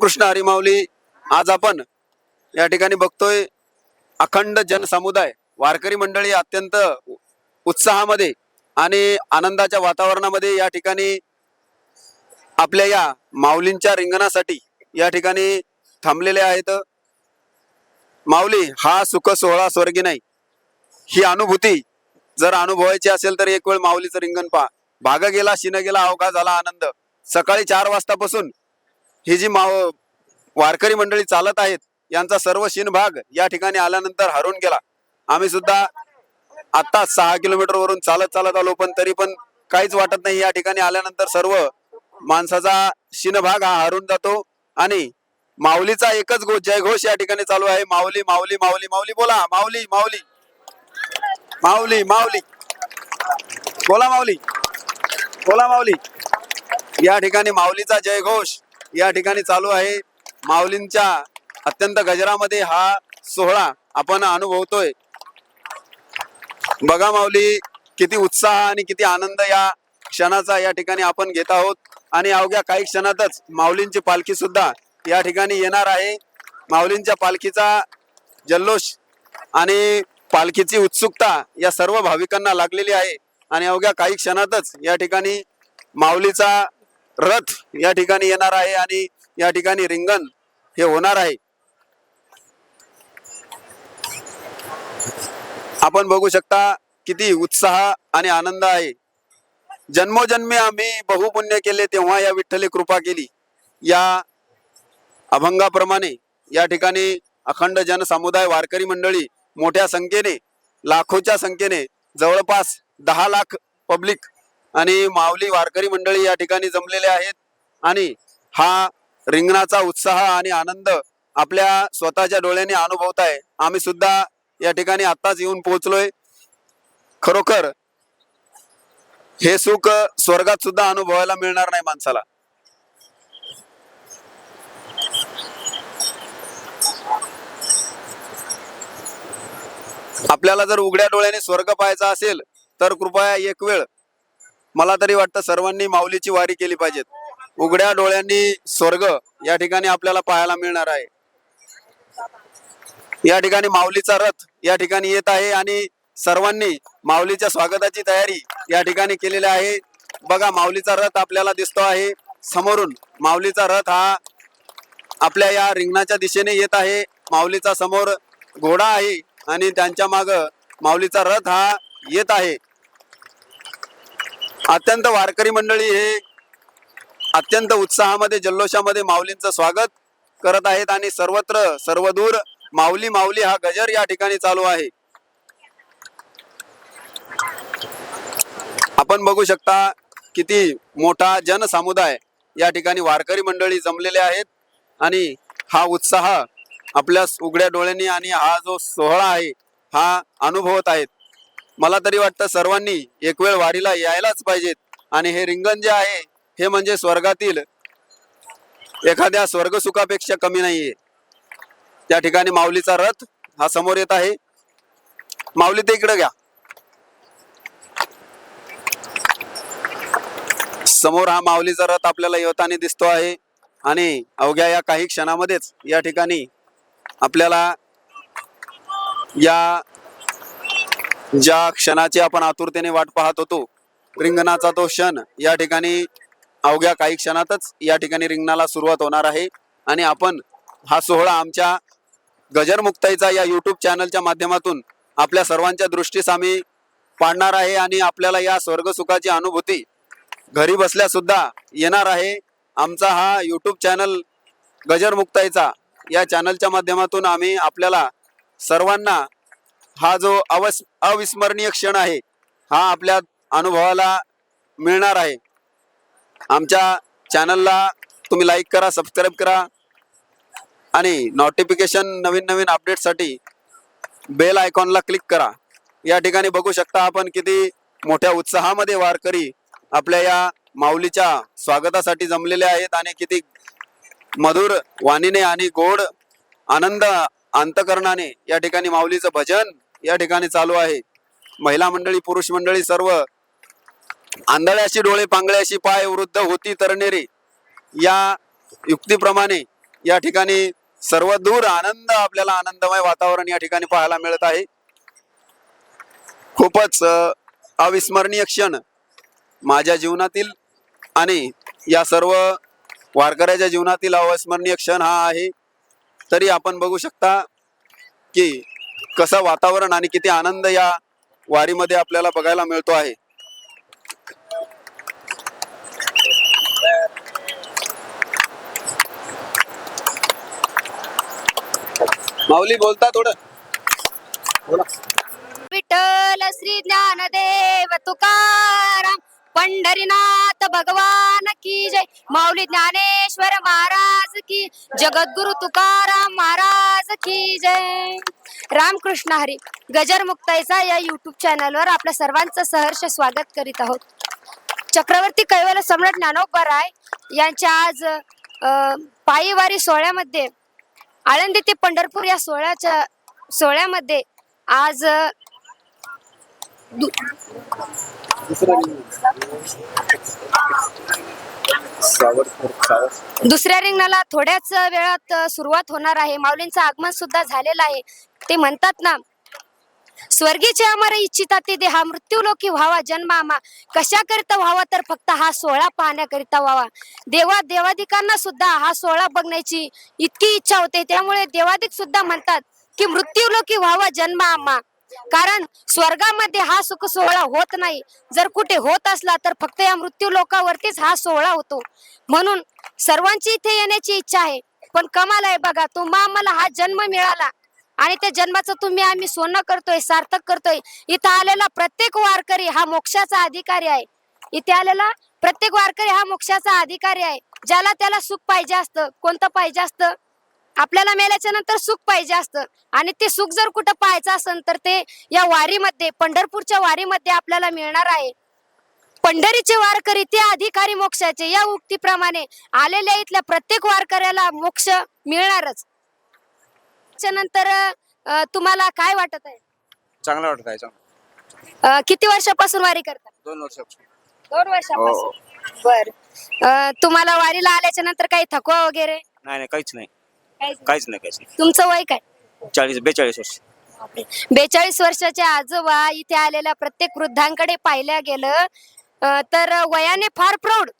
कृष्ण हरिमावली आज आपण या ठिकाणी बघतोय अखंड जनसमुदाय वारकरी मंडळी अत्यंत उत्साहामध्ये आणि आनंदाच्या वातावरणामध्ये या ठिकाणी आपल्या या माऊलींच्या रिंगणासाठी या ठिकाणी थांबलेले आहेत. माऊली हा सुख सोहळा स्वर्गी नाही. ही अनुभूती जर अनुभवायची असेल तर एक वेळ माऊलीचं रिंगण पहा. भाग गेला शिन गेला अवघा झाला आनंद. सकाळी चार वाजतापासून ही जी माव वारकरी मंडळी चालत आहेत यांचा सर्व शिन भाग या ठिकाणी आल्यानंतर हरून गेला. आम्ही सुद्धा आता सहा किलोमीटर वरून चालत चालत आलो पण तरी पण काहीच वाटत नाही. या ठिकाणी आल्यानंतर सर्व माणसाचा शिनभाग हा हरून जातो आणि माऊलीचा एकच गो जयघोष या ठिकाणी चालू आहे. माऊली माऊली माऊली माऊली बोला. माऊली माऊली. माऊली माऊली. बोला माऊली. बोला माऊली. या ठिकाणी माऊलीचा जयघोष या ठिकाणी चालू आहे. माऊलींच्या अत्यंत गजरामध्ये हा सोहळा आपण अनुभवतोय. बघा माऊली किती उत्साह आणि किती आनंद या क्षणाचा या ठिकाणी आपण घेत आहोत. आणि अवघ्या काही क्षणातच माऊलींची पालखी सुद्धा या ठिकाणी येणार आहे. माऊलींच्या पालखीचा जल्लोष आणि पालखीची उत्सुकता या सर्व भाविकांना लागलेली आहे. आणि अवघ्या काही क्षणातच या ठिकाणी माऊलीचा रथ या ठिकाणी येणार आहे आणि या ठिकाणी रिंगण हे होणार आहे. आपण बघू शकता किती उत्साह आणि आनंद आहे. जन्मोजन्मी आम्ही बहुपुण्य केले तेव्हा या विठ्ठली कृपा केली. या अभंगाप्रमाणे या ठिकाणी अखंड जनसमुदाय वारकरी मंडळी मोठ्या संख्येने लाखोच्या संख्येने जवळपास दहा लाख पब्लिक आणि माऊली वारकरी मंडळी या ठिकाणी जमलेले आहेत. आणि हा रिंगणाचा उत्साह आणि आनंद आपल्या स्वतःच्या डोळ्याने अनुभवत आहे. आम्ही सुद्धा या ठिकाणी आत्ताच येऊन पोहोचलोय. खरोखर हे सुख स्वर्गात सुद्धा अनुभवायला मिळणार नाही माणसाला. आपल्याला जर उघड्या डोळ्याने स्वर्ग पाहायचा असेल तर कृपया एक वेळ मला तरी वाटतं सर्वांनी माऊलीची वारी केली पाहिजेत. उघड्या डोळ्यांनी स्वर्ग या ठिकाणी आपल्याला पाहायला मिळणार आहे. या ठिकाणी माऊलीचा रथ या ठिकाणी येत आहे आणि सर्वांनी माऊलीच्या स्वागताची तयारी या ठिकाणी केलेली आहे. बघा माऊलीचा रथ आपल्याला दिसतो आहे. समोरून माऊलीचा रथ हा आपल्या या रिंगणाच्या दिशेने येत आहे. माऊलीचा समोर घोडा आहे आणि त्यांच्या माग माऊलीचा रथ हा येत आहे. अत्यंत वारकरी मंडळी हे अत्यंत उत्साहामध्ये जल्लोषामध्ये माऊलींचं स्वागत करत आहेत आणि सर्वत्र सर्वदूर माऊली माऊली हा गजर या ठिकाणी चालू आहे. आपण बघू शकता किती मोठा जनसमुदाय या ठिकाणी वारकरी मंडळी जमलेले आहेत आणि हा उत्साह आपल्या उघड्या डोळ्यांनी आणि हा जो सोहळा आहे हा अनुभवत आहेत. मला तरी वाटतं सर्वांनी एक वेळ वारीला यायलाच पाहिजेत. आणि हे रिंगण जे आहे हे म्हणजे स्वर्गातील एखाद्या स्वर्गसुखापेक्षा कमी नाहीये. त्या ठिकाणी माऊलीचा रथ हा समोर येत आहे. माऊली ते इकडे घ्या. समोर हा माऊलीचा रथ आपल्याला येताना दिसतो आहे. आणि अवघ्या या काही क्षणामध्येच या ठिकाणी आपल्याला या ज्या क्षणाची आपण आतुरतेने वाट पाहत होतो रिंगणाचा तो क्षण या ठिकाणी अवघ्या काही क्षणातच या ठिकाणी रिंगणाला सुरुवात होणार आहे. आणि आपण हा सोहळा आमच्या गजर मुक्ताईचा या युट्यूब चॅनलच्या माध्यमातून आपल्या सर्वांच्या दृष्टीस आम्ही पाडणार आहे आणि आपल्याला या स्वर्गसुखाची अनुभूती घरी बसल्या सुद्धा येणार आहे. आमचा हा युट्यूब चॅनल गजर मुक्ताईचा या चॅनलच्या माध्यमातून आम्ही आपल्याला सर्वांना हा जो अवस अविस्मरणीय क्षण आहे हा आपल्या अनुभवाला मिळणार आहे. आमच्या चॅनलला तुम्ही लाईक करा सबस्क्राईब करा आणि नोटिफिकेशन नवीन नवीन अपडेटसाठी बेल आयकॉनला क्लिक करा. या ठिकाणी बघू शकता आपण किती मोठ्या उत्साहामध्ये वारकरी आपल्या या माऊलीच्या स्वागतासाठी जमलेले आहेत आणि किती मधुर वाणीने आणि गोड आनंद अंतकरणाने या ठिकाणी माऊलीचं भजन या ठिकाणी चालू आहे. महिला मंडळी पुरुष मंडळी सर्व आंधळ्याशी डोळे पांगळ्याशी पाय वृद्ध होती तरणेरे या युक्तीप्रमाणे या ठिकाणी सर्व दूर आनंद आपल्याला आनंदमय वातावरण या ठिकाणी पाहायला मिळत आहे. खूपच अविस्मरणीय क्षण माझ्या जीवनातील आणि या सर्व वारकऱ्याच्या जीवनातील अविस्मरणीय क्षण हा आहे. तरी आपण बघू शकता की कसं वातावरण आणि किती आनंद या वारीमध्ये आपल्याला बघायला मिळतो आहे? माऊली बोलता थोडं. बोला. विठ्ठल श्री ज्ञानदेव तुकाराम. पंढरीनाथ भगवान की जय. माऊली ज्ञानेश्वर महाराज की जगद्गुरु तुकाराम महाराज की जय. रामकृष्ण हरी गजर मुक्ताईचा या युट्यूब चॅनलवर आपल्या सर्वांचं सहर्ष स्वागत करीत आहोत. चक्रवर्ती कैवल सम्राट ज्ञानोबा राय यांच्या आज अ, पायीवारी सोहळ्यामध्ये आळंदी ते पंढरपूर या सोहळ्याच्या सोहळ्यामध्ये आज दुसऱ्या रिंगणाला थोड्याच वेळात सुरुवात होणार आहे. माऊलींचं आगमन सुद्धा झालेलं आहे. ते म्हणतात ना स्वर्गीचे अमर इच्छिता ते देहा मृत्यू लोकी व्हावा जन्म आमा कशा करिता व्हावा तर फक्त हा सोहळा पाहण्याकरिता व्हावा. देवा देवादिकांना सुद्धा हा सोहळा बघण्याची इतकी इच्छा होते. त्यामुळे देवादिक सुद्धा म्हणतात की मृत्यू लोकी व्हावा जन्म आम्हा. कारण स्वर्गामध्ये हा सुख सोहळा होत नाही. जर कुठे होत असला तर फक्त या मृत्यू लोकावरतीच हा सोहळा होतो. म्हणून सर्वांची इथे येण्याची इच्छा आहे. पण कमाल आहे बघा तुम्हा आम्हाला हा जन्म मिळाला. आणि त्या जन्माचं तुम्ही आम्ही सोनं करतोय सार्थक करतोय. इथं आलेला प्रत्येक वारकरी हा मोक्षाचा अधिकारी आहे. इथे आलेला प्रत्येक वारकरी हा मोक्षाचा अधिकारी आहे. ज्याला त्याला सुख पाहिजे असतं कोणतं पाहिजे असतं? आपल्याला मेल्याच्या नंतर सुख पाहिजे असतं. आणि ते सुख जर कुठं पाहायचं असेल तर ते या वारीमध्ये पंढरपूरच्या वारीमध्ये आपल्याला मिळणार आहे. पंढरीचे वारकरी ते अधिकारी मोक्षाचे या उक्तीप्रमाणे आलेल्या इथल्या प्रत्येक वारकऱ्याला मोक्ष मिळणारच. अं, तुम्हाला काय वाटत आहे? चांगलं वाटत आहे किती वर्षापासून वारी करता? दोन वर्षापासून. दोन वर्षापासून. बर. अं, तुम्हाला वारीला आल्याच्यानंतर काही थकवा वगैरे? नाही नाही काहीच नाही. काहीच नाही. काहीच नाही तुमचं वय काय? चाळीस बेचाळीस वर्ष. बेचाळीस वर्षाचे आजोबा इथे आलेल्या प्रत्येक वृद्धांकडे पाहिल्या गेलं अं, तर वयाने फार प्रौढ.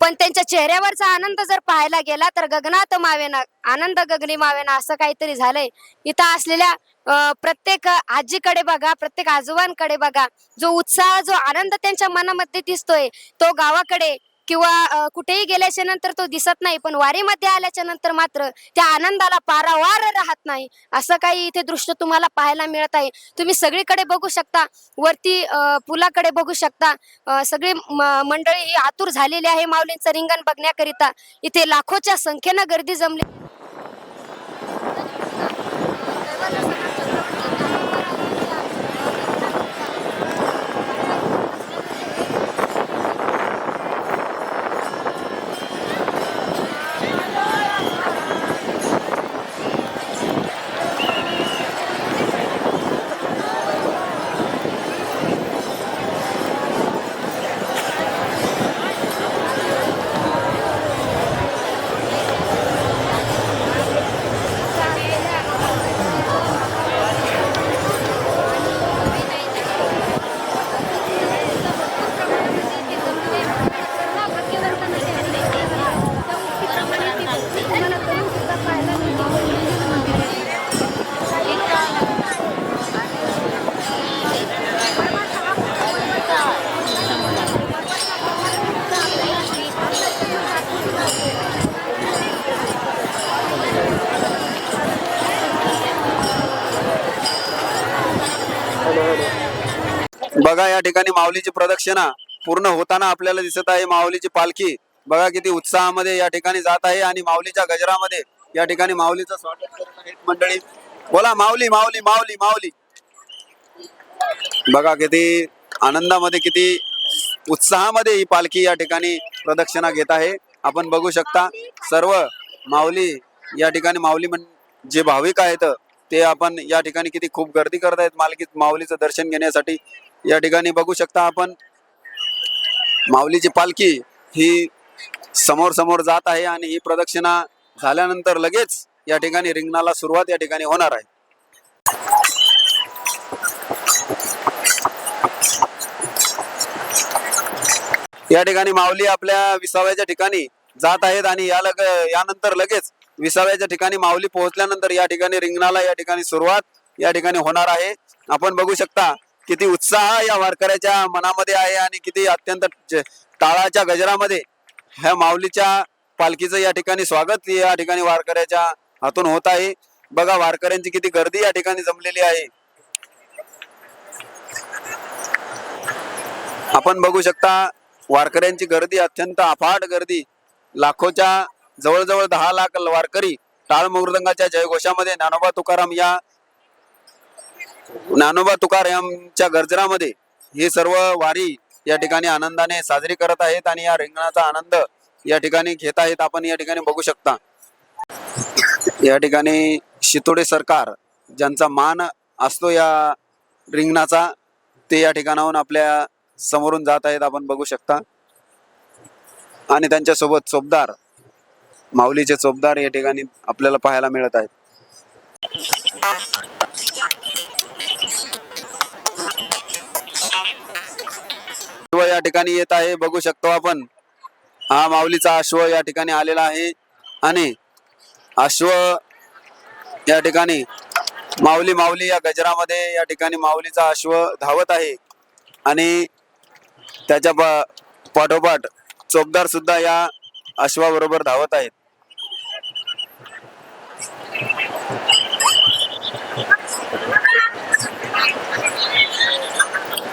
पण त्यांच्या चेहऱ्यावरचा आनंद जर पाहायला गेला तर गगनात मावेना आनंद गगनी मावेना असं काहीतरी झालंय. इथं असलेल्या अं, प्रत्येक आजीकडे बघा प्रत्येक आजोबांकडे बघा जो उत्साह जो आनंद त्यांच्या मनामध्ये दिसतोय तो गावाकडे किंवा कुठेही गेल्याच्यानंतर तो दिसत नाही पण वारीमध्ये आल्याच्यानंतर मात्र त्या आनंदाला पारावार राहत नाही असं काही इथे दृश्य तुम्हाला पाहायला मिळत आहे. तुम्ही सगळीकडे बघू शकता वरती पुलाकडे बघू शकता सगळी म- मंडळी ही आतुर झालेली आहे माऊलींचं रिंगण बघण्याकरिता. इथे लाखोच्या संख्येनं गर्दी जमली. बघा या ठिकाणी माऊलीची प्रदक्षिणा पूर्ण होताना आपल्याला दिसत आहे. माऊलीची पालखी बघा किती उत्साहामध्ये या ठिकाणी जात आहे आणि माऊलीच्या गजरामध्ये या ठिकाणी माऊलीचं स्वागत करत आहेत मंडळी. बोला माऊली माऊली माऊली माऊली. बघा किती आनंदामध्ये किती उत्साहामध्ये ही पालखी या ठिकाणी प्रदक्षिणा घेत आहे. आपण बघू शकता सर्व माऊली या ठिकाणी माऊली म्हण जे भाविक आहेत ते आपण या ठिकाणी किती खूप गर्दी करत आहेत मालकी माऊलीचं दर्शन घेण्यासाठी. या ठिकाणी बघू शकता आपण. माऊलीची पालखी ही समोर समोर जात आहे आणि ही प्रदक्षिणा झाल्यानंतर लगेच या ठिकाणी रिंगणाला सुरुवात या ठिकाणी होणार आहे. या ठिकाणी माऊली आपल्या विसाव्याच्या ठिकाणी जात आहेत आणि या लग यानंतर लगेच विसाव्याच्या ठिकाणी माऊली पोहोचल्यानंतर या ठिकाणी रिंगणाला या ठिकाणी सुरुवात या ठिकाणी होणार आहे. आपण बघू शकता किती उत्साह या वारकऱ्याच्या मनामध्ये आहे आणि किती अत्यंत टाळाच्या गजरामध्ये ह्या माऊलीच्या पालखीचं या ठिकाणी स्वागत या ठिकाणी वारकऱ्याच्या हातून होत आहे. बघा वारकऱ्यांची किती गर्दी या ठिकाणी जमलेली आहे. आपण बघू शकता वारकऱ्यांची गर्दी अत्यंत अफाट गर्दी. लाखोच्या जवळजवळ दहा लाख वारकरी टाळ मृदंगाच्या जयघोषामध्ये ज्ञानोबा तुकाराम या ज्ञानोबा तुकारामच्या गर्जनामध्ये हे सर्व वारी या ठिकाणी आनंदाने साजरी करत आहेत आणि या रिंगणाचा आनंद या ठिकाणी घेत आहेत. आपण या ठिकाणी बघू शकता. या ठिकाणी शितोडे सरकार ज्यांचा मान असतो या रिंगणाचा ते या ठिकाणाहून आपल्या समोरून जात आहेत. आपण बघू शकता. आणि त्यांच्यासोबत चोपदार माऊलीचे चोपदार या ठिकाणी आपल्याला पाहायला मिळत आहेत. या ठिकाणी येत आहे. बघू शकतो आपण. हा माऊलीचा अश्व या ठिकाणी आलेला आहे. आणि अश्व या ठिकाणी माऊली माऊली या गजरामध्ये या ठिकाणी माऊलीचा अश्व धावत आहे. आणि त्याच्या पाठोपाठ चोपदार सुद्धा या अश्वाबरोबर धावत आहेत.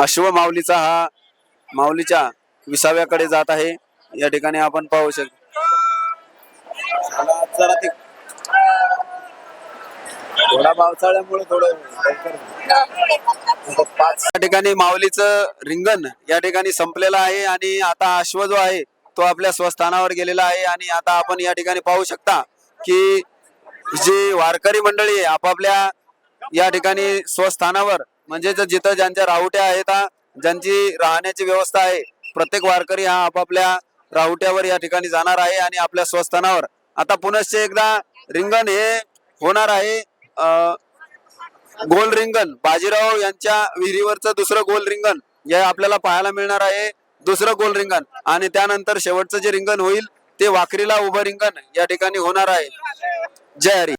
अश्व माऊलीचा हा माऊलीच्या विसाव्याकडे जात आहे. या ठिकाणी आपण पाहू शकतो जरा ते थोडा पावसाळ्यामुळे थोडं या ठिकाणी माऊलीचं रिंगण या ठिकाणी संपलेलं आहे आणि आता अश्व जो आहे तो आपल्या स्वस्थानावर गेलेला आहे आणि आता आपण या ठिकाणी पाहू शकता की जी वारकरी मंडळी आहे आपापल्या या ठिकाणी स्वस्थानावर म्हणजे जिथं ज्यांच्या राहुट्या आहेत ज्यांची राहण्याची व्यवस्था आहे प्रत्येक वारकरी हा आपापल्या राहुट्यावर या ठिकाणी जाणार आहे आणि आपल्या स्वस्थानावर. आता पुनश्च एकदा रिंगण हे होणार आहे गोल रिंगण. बाजीराव यांच्या विहिरीवरचं दुसरं गोल रिंगण हे आपल्याला पाहायला मिळणार आहे दुसरं गोल रिंगण. आणि त्यानंतर शेवटचं जे रिंगण होईल ते वाकरीला उभं रिंगण या ठिकाणी होणार आहे. जय हरी.